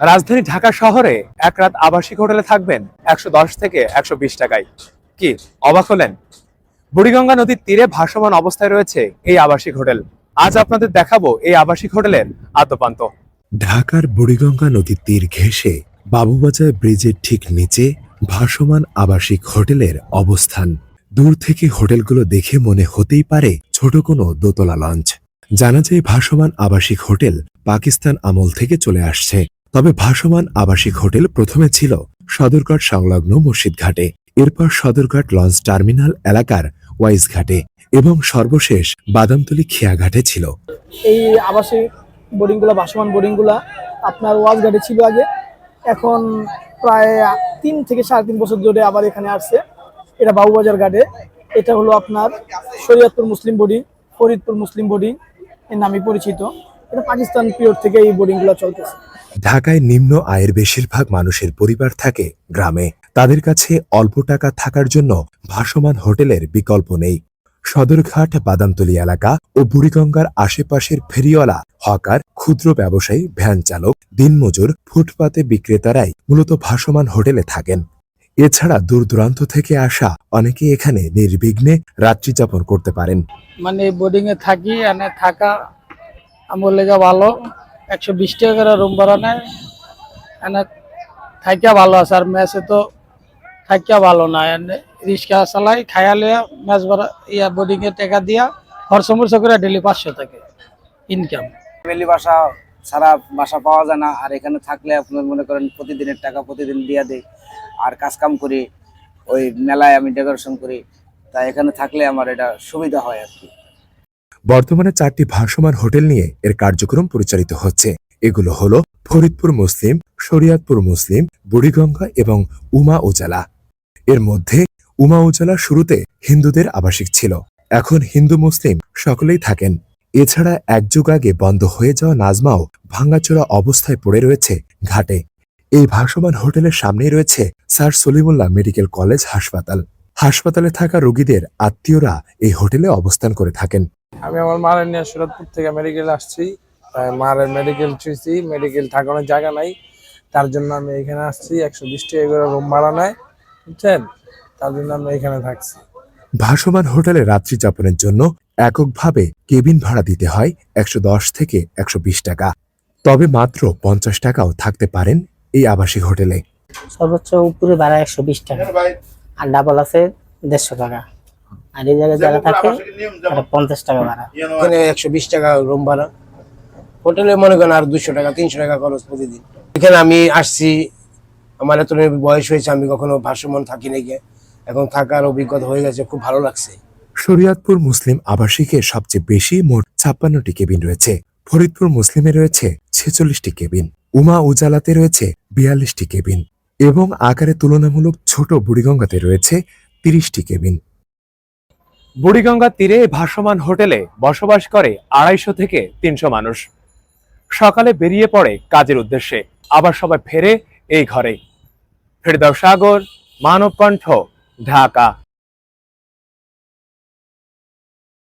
রাজধানী ঢাকা শহরে এক রাত আবাসিক হোটেলে থাকবেন একশো দশ থেকে একশো বিশ টাকায়। কি, অবাক হলেন? বুড়িগঙ্গা নদীর তীরে ভাসমান অবস্থায় রয়েছে এই আবাসিক হোটেল। আজ আপনাদের দেখাবো এই আবাসিক হোটেলের আদ্যপান্ত। ঢাকার বুড়িগঙ্গা নদীর তীর ঘেঁষে বাবুবাজার ব্রিজের ঠিক নিচে ভাসমান আবাসিক হোটেলের অবস্থান। দূর থেকে হোটেলগুলো দেখে মনে হতেই পারে ছোট কোনো দোতলা লঞ্চ। জানা যায় ভাসমান আবাসিক হোটেল পাকিস্তান আমল থেকে চলে আসছে। তবে ভাসমান আবাসিক হোটেল প্রথমে ছিল সদরঘাট সংলগ্ন মসজিদ ঘাটে এরপর সদরঘাট লঞ্চ টার্মিনাল এলাকার ওয়াইজ ঘাটে এবং সর্বশেষ বাদামতলী খেয়াঘাটে ছিল। এই আবাসিক বোর্ডিংগুলো ভাসমান বোর্ডিংগুলো আপনার ওয়াজ ঘাটে ছিল আগে। এখন প্রায় তিন থেকে সাড়ে তিন বছর ধরে আবার এখানে আসছে। এটা বাবুবাজার ঘাটে। এটা হলো আপনার Shariatpur Muslim boarding Faridpur Muslim boarding এর নামে পরিচিত। এটা পাকিস্তান পিরিয়ড থেকে এই বোর্ডিংগুলো চলতেছে। ঢাকায় নিম্ন আয়ের বেশিরভাগ মানুষের পরিবার থাকে গ্রামে। তাদের কাছে অল্প টাকা থাকার জন্য ভাসমান হোটেলের বিকল্প নেই। সদরঘাট, বাদামতলী এলাকা ও বুড়িগঙ্গার আশেপাশের ফেরিওয়ালা, হকার, ক্ষুদ্র ব্যবসায়ী, ভ্যান চালক, দিনমজুর, ফুটপাতে বিক্রেতারাই মূলত ভাসমান হোটেলে থাকেন। এছাড়া দূর দূরান্ত থেকে আসা অনেকে এখানে নির্বিঘ্নে রাত্রি যাপন করতে পারেন। মানে বোর্ডিং এ থাকি থাকা আমার লেগে ভালো। একশো বিশ টাকা করে রুম ভাড়া নেয়। এনে থাকিয়া ভালো আছে, আর ম্যাচে তো থাকিয়া ভালো না। এনে রিক্সা চালাই খাইয়া লিয়া ম্যাচ ভাড়া, ইয়া বোর্ডিং এ টাকা দিয়া খরচ মরচ করে ডেলি পাঁচশো থাকে ইনকাম ফ্যামিলি বাসা ছাড়া বাসা পাওয়া যায় না, আর এখানে থাকলে আপনার মনে করেন প্রতিদিনের টাকা প্রতিদিন দিয়া দেই। আর কাজ কাম করি, ওই মেলায় আমি ডেকোরেশন করি তাই এখানে থাকলে আমার এটা সুবিধা হয় আর কি। বর্তমানে চারটি ভাসমান হোটেল নিয়ে এর কার্যক্রম পরিচালিত হচ্ছে। এগুলো হলো ফরিদপুর মুসলিম, শরিয়াতপুর মুসলিম, বুড়িগঙ্গা এবং উমা উজালা। এর মধ্যে উমা উজালা শুরুতে হিন্দুদের আবাসিক ছিল। এখন হিন্দু মুসলিম সকলেই থাকেন। এছাড়া এক যুগ আগে বন্ধ হয়ে যাওয়া নাজমাও ভাঙ্গাচোরা অবস্থায় পড়ে রয়েছে ঘাটে। এই ভাসমান হোটেলের সামনেই রয়েছে স্যার সলিমুল্লাহ মেডিকেল কলেজ হাসপাতাল। হাসপাতালে থাকা রোগীদের আত্মীয়রা এই হোটেলে অবস্থান করে থাকেন। আমি আমার মায়ের নিয়ে সুরতপুর থেকে মেডিকেল আসছি। তাই মায়ের মেডিকেল ছুঁয়েছি মেডিকেল থাকানোর জায়গা নাই। তার জন্য আমি এখানে আসছি একশো বিশ টাকা করে রুম ভাড়া নেয় বুঝছেন? তার জন্য আমি এখানে থাকছি। ভাসমান হোটেলে রাত্রি যাপনের জন্য এককভাবে কেবিন ভাড়া দিতে হয় একশো দশ থেকে একশো বিশ টাকা। তবে মাত্র পঞ্চাশ টাকাও থাকতে পারেন এই আবাসিক হোটেলে। সর্বোচ্চ উপরে ভাড়া একশো বিশ টাকা। আর ডাবল আছে দেড়শো টাকা। আর এই জায়গায় যারা থাকে তারা পঞ্চাশ টাকা ভাড়া। এখানে একশো বিশ টাকা রুম ভাড়া। হোটেলে মনে করেন আর দুশো টাকা তিনশো টাকা খরচ প্রতিদিন। এখানে আমি আসছি আমার এত বয়স হয়েছে আমি কখনো ভাসমান থাকি নাকি এখন থাকার অভিজ্ঞতা হয়ে গেছে খুব ভালো লাগছে। শরিয়াতপুর মুসলিম আবাসিকে সবচেয়ে বেশি মোট ছাপ্পান্নটি কেবিন রয়েছে। ফরিদপুর মুসলিমে রয়েছে ছেচল্লিশটি কেবিন। উমা উজালাতে রয়েছে বিয়াল্লিশটি কেবিন। এবং আকারে তুলনামূলক ছোট বুড়িগঙ্গাতে রয়েছে তিরিশটি কেবিন। বুড়িগঙ্গা তীরে ভাসমান হোটেলে বসবাস করে আড়াইশো থেকে তিনশো মানুষ। সকালে বেরিয়ে পড়ে কাজের উদ্দেশ্যে, আবার সবাই ফেরে এই ঘরে। ফেরদাও সাগর মানব কণ্ঠ ঢাকা।